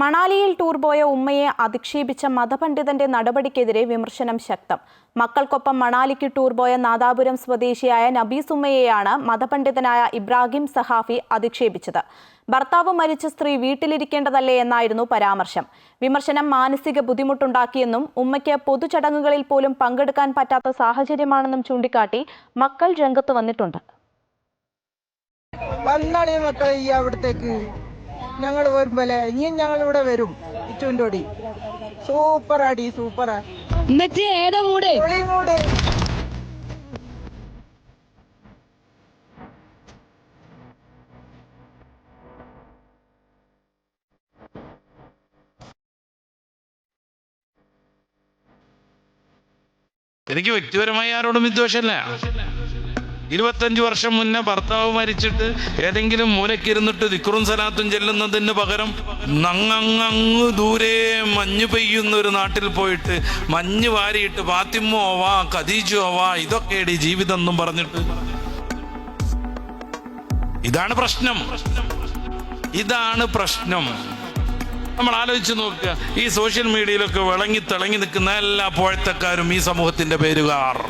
മണാലിയിൽ tour പോയ ഉമ്മയെ അധിക്ഷേപിച്ച മതപണ്ഡിതന്റെ നടപടിക്കെതിരെ വിമർശനം ശക്തം. മക്കൾക്കൊപ്പം മണാലിക്ക് ടൂർ പോയ നാദാപുരം സ്വദേശിയായ നബീസ് ഉമ്മയെയാണ് മതപണ്ഡിതനായ ഇബ്രാഹിം സഹാഫി അധിക്ഷേപിച്ചത്. ഭർത്താവ് മരിച്ച സ്ത്രീ വീട്ടിലിരിക്കേണ്ടതല്ലേ എന്നായിരുന്നു പരാമർശം. വിമർശനം മാനസിക ബുദ്ധിമുട്ടുണ്ടാക്കിയെന്നും ഉമ്മയ്ക്ക് പൊതുചടങ്ങുകളിൽ പോലും പങ്കെടുക്കാൻ പറ്റാത്ത സാഹചര്യമാണെന്നും ചൂണ്ടിക്കാട്ടി മക്കൾ രംഗത്ത് വന്നിട്ടുണ്ട്. ഞങ്ങൾ വരുമ്പോലെ ഇനിയും ഞങ്ങൾ ഇവിടെ വരും. ഇച്ചുവിന്റെ സൂപ്പറാടി സൂപ്പർ അടി സൂപ്പറാ. എന്നിട്ട് ഏതാ മൂട്? കൂടെ എനിക്ക് വ്യക്തിപരമായി ആരോടും വിദ്വേഷമല്ല. ഇരുപത്തഞ്ച് വർഷം മുന്നേ ഭർത്താവ് മരിച്ചിട്ട് ഏതെങ്കിലും മൂലക്കിരുന്നിട്ട് ദിക്റും സലാത്തും ചെല്ലുന്നതിന് പകരം നങ്ങങ്ങ് ദൂരെ മഞ്ഞ് പെയ്യുന്ന ഒരു നാട്ടിൽ പോയിട്ട് മഞ്ഞ് വാരിയിട്ട് ഫാത്തിമോ ആവാ ഖദീജോ ആവാ ഇതൊക്കെയാണ് ഈ ജീവിതം എന്നും പറഞ്ഞിട്ട്. ഇതാണ് പ്രശ്നം. ഇതാണ് പ്രശ്നം. നമ്മൾ ആലോചിച്ച് നോക്കുക. ഈ സോഷ്യൽ മീഡിയയിലൊക്കെ വിളങ്ങി തിളങ്ങി നിൽക്കുന്ന എല്ലാ പോഴത്തക്കാരും ഈ സമൂഹത്തിന്റെ പേരുകാർ.